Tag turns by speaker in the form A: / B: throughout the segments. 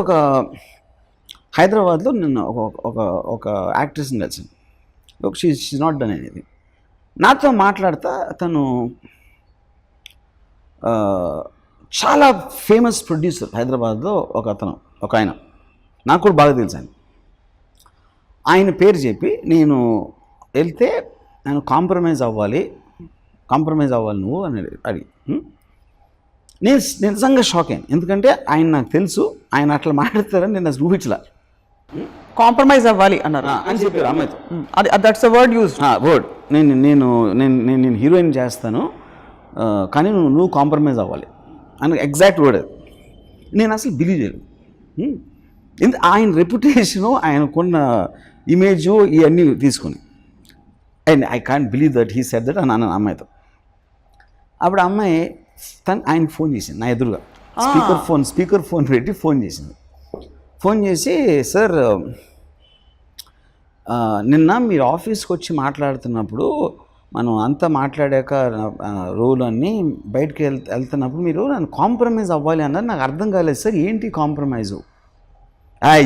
A: ఒక హైదరాబాద్లో నిన్న ఒక ఒక ఒక యాక్ట్రెస్ని కలిసాను ఒక షీ షీ నాట్ డన్ అనేది నాతో మాట్లాడతా తను చాలా ఫేమస్ ప్రొడ్యూసర్ హైదరాబాద్లో ఒక అతను ఒక ఆయన. నాకు కూడా బాగా తెలుసు ఆయన. ఆయన పేరు చెప్పి నేను వెళ్తే నేను కాంప్రమైజ్ అవ్వాలి కాంప్రమైజ్ అవ్వాలి నువ్వు అని అడిగి నేను నిజంగా షాక్ అయ్యాను. ఎందుకంటే ఆయన నాకు తెలుసు ఆయన అట్లా మాట్లాడతారని నేను అసలు ఊహించలే.
B: కాంప్రమైజ్ అవ్వాలి అన్నారు.
A: అని చెప్పారు అమ్మాయితో.
B: అది that's a word use
A: word నేను నేను నేను నేను నేను హీరోయిన్ చేస్తాను కానీ నువ్వు నువ్వు కాంప్రమైజ్ అవ్వాలి. అని ఎగ్జాక్ట్ వర్డ్ అది. నేను అసలు బిలీవ్ చేయలేదు. ఆయన రెప్యుటేషను ఆయనకున్న ఇమేజు ఇవన్నీ తీసుకొని. And I can't believe that he set that అని అన్నాను అమ్మాయితో. అప్పుడు అమ్మాయి తను ఆయన ఫోన్ చేసింది నా ఎదురుగా. స్పీకర్ ఫోన్ స్పీకర్ ఫోన్ పెట్టి ఫోన్ చేసింది. ఫోన్ చేసి సార్ నిన్న మీరు ఆఫీస్కి వచ్చి మాట్లాడుతున్నప్పుడు మనం అంతా మాట్లాడాక రూల్ అన్నీ బయటకు వెళ్ వెళ్తున్నప్పుడు మీరు నన్ను కాంప్రమైజ్ అవ్వాలి అన్నారు. నాకు అర్థం కాలేదు సార్ ఏంటి కాంప్రమైజు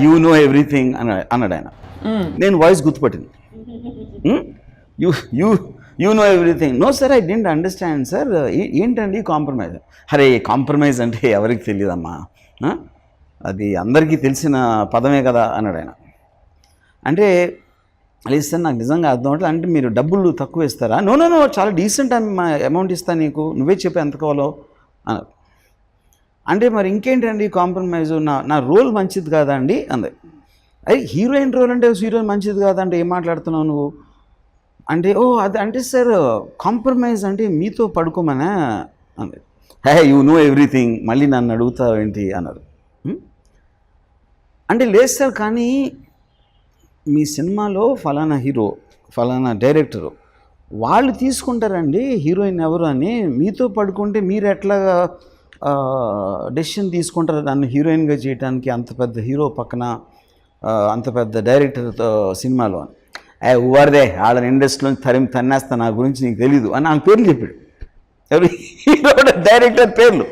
A: యూ నో ఎవ్రీథింగ్ అన్న అన్నాడు ఆయన. నేను voice గుర్తుపట్టింది. You you you know everything no sir I didn't understand sir ఏంటండి కాంప్రమైజ్ అరే కాంప్రమైజ్ అంటే ఎవరికి తెలియదమ్మా అది అందరికీ తెలిసిన పదమే కదా అన్నాడు ఆయన. అంటే లేదు సార్ నాకు నిజంగా అర్థం అవట్లేదు అంటే మీరు డబ్బులు తక్కువ ఇస్తారా? నో నో నో చాలా డీసెంట్ అమౌంట్ ఇస్తాను నీకు. నువ్వే చెప్పి ఎంత కావాలో అన్నారు అంటే మరి ఇంకేంటండి కాంప్రమైజ్ నా నా రోల్ మంచిది కాదా అండి? అంది. అరే హీరోయిన్ రోల్ అంటే హీరోయిన్ మంచిది కాదంటే ఏం మాట్లాడుతున్నావు నువ్వు? అంటే ఓ అది అంటే సార్ కాంప్రమైజ్ అంటే మీతో పడుకోమనా? అంది హే యూ నో ఎవ్రీథింగ్. మళ్ళీ నన్ను అడుగుతావు ఏంటి? అన్నారు. అంటే లేదు సార్ కానీ మీ సినిమాలో ఫలానా హీరో ఫలానా డైరెక్టరు వాళ్ళు తీసుకుంటారండి హీరోయిన్ ఎవరు అని. మీతో పడుకుంటే మీరు ఎట్లా డెసిషన్ తీసుకుంటారు? నన్ను హీరోయిన్గా చేయడానికి అంత పెద్ద హీరో పక్కన అంత పెద్ద డైరెక్టర్తో సినిమాలో అని. ఏ ఊవారిదే వాళ్ళ ఇండస్ట్రీలో తరిమి తన్నేస్తా నా గురించి నీకు తెలీదు అని నాకు పేర్లు చెప్పాడు. ఎవరు హీరో డైరెక్టర్ పేర్లు.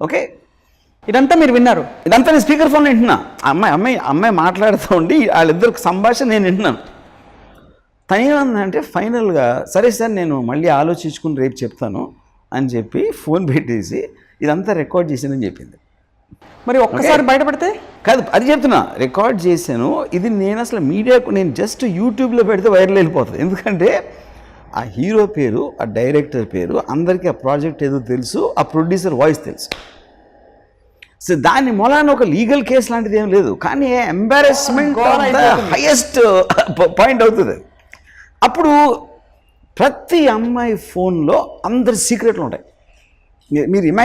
A: ఓకే?
B: ఇదంతా మీరు విన్నారు.
A: ఇదంతా నేను స్పీకర్ ఫోన్ వింటున్నా. అమ్మాయి అమ్మాయి అమ్మాయి మాట్లాడుతూ ఉండి వాళ్ళిద్దరికి సంభాషణ నేను వింటున్నాను. తను ఏమందంటే ఫైనల్గా సరే సార్ నేను మళ్ళీ ఆలోచించుకుని రేపు చెప్తాను అని చెప్పి ఫోన్ పెట్టేసి ఇదంతా రికార్డ్ చేసిందని చెప్పింది.
B: మరి ఒక్కసారి బయటపడితే?
A: కాదు అది చెప్తున్నా. రికార్డ్ చేశాను. ఇది నేను అసలు మీడియాకు నేను జస్ట్ యూట్యూబ్లో పెడితే వైరల్ వెళ్ళిపోతుంది ఎందుకంటే ఆ హీరో పేరు ఆ డైరెక్టర్ పేరు అందరికీ ఆ ప్రాజెక్ట్ ఏదో తెలుసు ఆ ప్రొడ్యూసర్ వాయిస్ తెలుసు. సో దాని మూలాన ఒక లీగల్ కేసు లాంటిది ఏం లేదు. కానీ ఎంబారెస్మెంట్ హైయెస్ట్ పాయింట్ అవుతుంది. అప్పుడు ప్రతి అమ్మాయి ఫోన్లో అందరి సీక్రెట్లు ఉంటాయి. మీరు- మీరు ఇమాజిన్